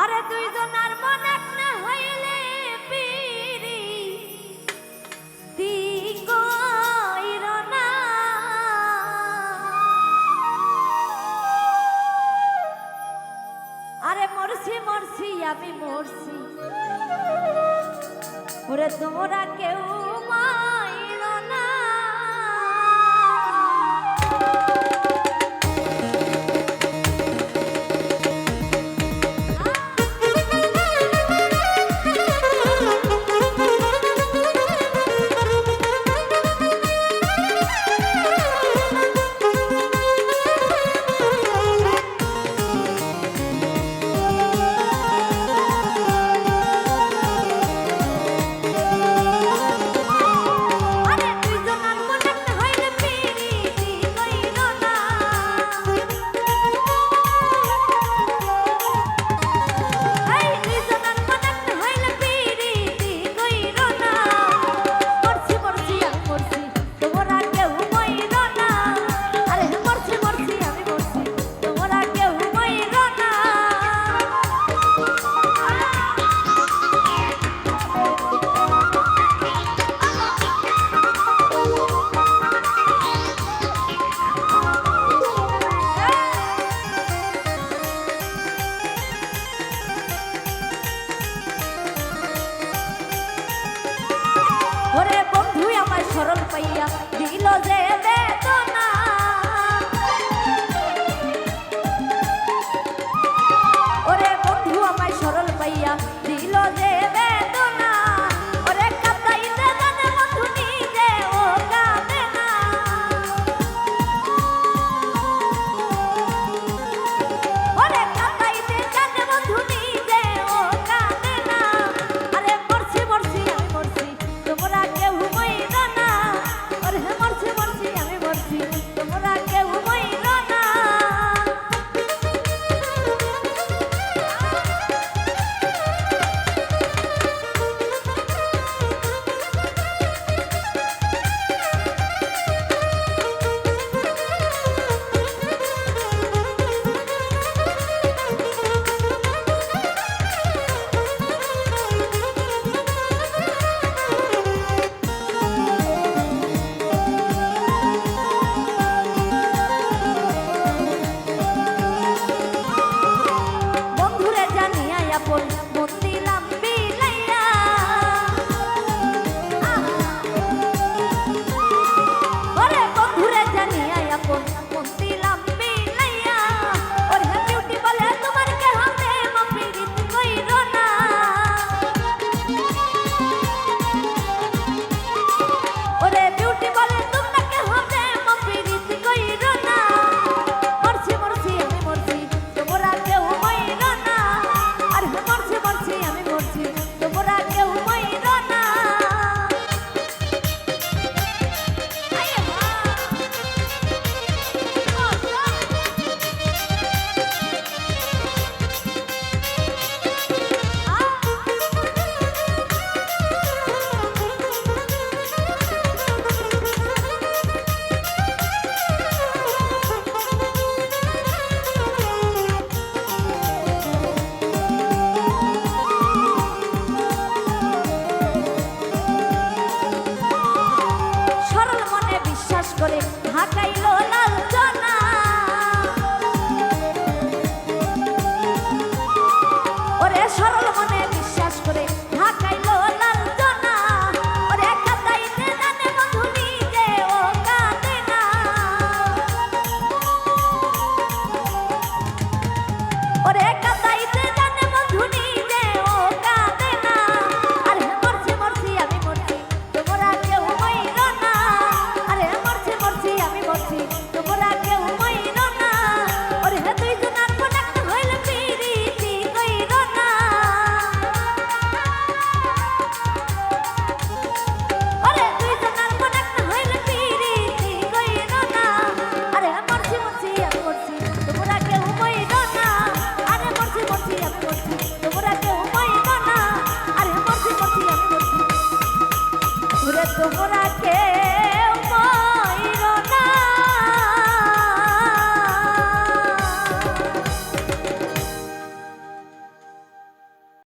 আরে দুইজনার মন এক না হইলে পিরি। আরে মরছি মরছি, আমি মরছি। ওরে তোমরা কেউ মা মরণ পাইয়া দিল যে বেদনা।